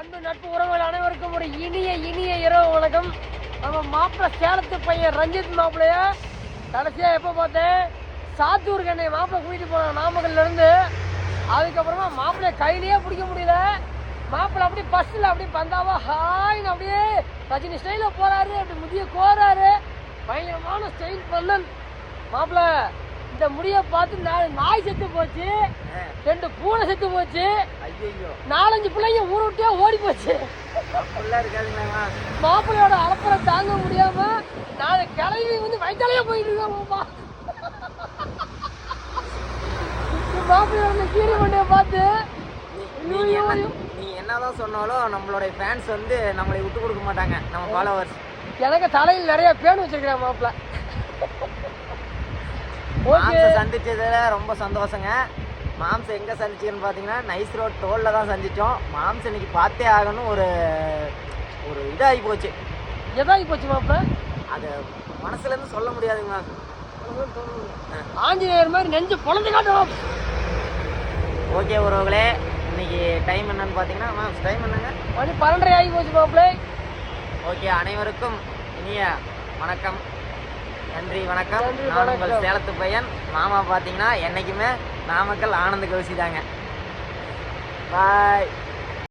அன்பு நட்பு உறவுகள் அனைவருக்கும் ஒரு இனிய இனிய இரவு வணக்கம். நம்ம மாப்பிள்ளை சேலத்து பையன் ரஞ்சித் மாப்பிள்ளைய கடைசியா எப்போ பார்த்தேன்? சாத்தூருக்கு என்னை மாப்பிள்ளை கூட்டிட்டு போனான் நாமக்கல்ல இருந்து அதுக்கப்புறமா மாப்பிள்ளைய கையிலேயே பிடிக்க முடியல. மாப்பிள்ளை அப்படியே பஸ்ஸில் அப்படியே பந்தாவா ஹாய்னு அப்படியே ரஜினி ஸ்டைலில் போறாரு அப்படி முதிய கோராரு. பயங்கரமான ஸ்டைல் பண்ணன். மாப்பிள்ளை இந்த முடியை பார்த்து நாலு நாய் செத்து போச்சு. ரெண்டு பூனை செத்து போச்சு. நாலஞ்சு பிள்ளைங்க ஊரை விட்டே ஓடி போச்சு. மாப்பிள்ளையோட அலப்பறை தாங்க முடியாம நாலு கிளவி வந்து வயிற்றாலேயே போயிட்டு இருக்காங்கப்பா மாப்பிள்ளையோட கீரி மண்டையை பார்த்து நீங்க என்னதான் சொன்னாலும் நம்மளுடைய ஃபேன்ஸ் வந்து நம்மளை விட்டு கொடுக்க மாட்டாங்க. நம்ம ஃபாலோவர்ஸ் எனக்கு தலையில் நிறைய பேன் வச்சிருக்கிறேன் மாப்பிள்ளை. சந்திச்சதுல ரொம்ப சந்தோஷங்க. மாம்சம் எங்க சந்திச்சுன்னு பார்த்தீங்கன்னா நைஸ் ரோட் டோல்ல தான் சந்திச்சோம். மாம்சம் இன்னைக்கு பார்த்தே ஆகணும். ஒரு ஒரு இதாகி போச்சு. எதாகி போச்சு மாப்பிள்ளை அது மனசுல இருந்து சொல்ல முடியாதுங்க. ஆஞ்சநேயர் மாதிரி நெஞ்சு பொழந்து காட்டுவோம் ஓகே உறவுகளே இன்னைக்கு டைம் என்னன்னு பார்த்தீங்கன்னா மேம் டைம் என்னங்க? மணி பன்னெண்டரை ஆகி போச்சு மாப்பிள்ளை ஓகே அனைவருக்கும் இனிய வணக்கம். நன்றி வணக்கம். நான் உங்கள். சேலத்து பையன். மாமா பார்த்தீங்கன்னா என்னைக்குமே நாமக்கல் ஆனந்த கௌசி தாங்க பாய்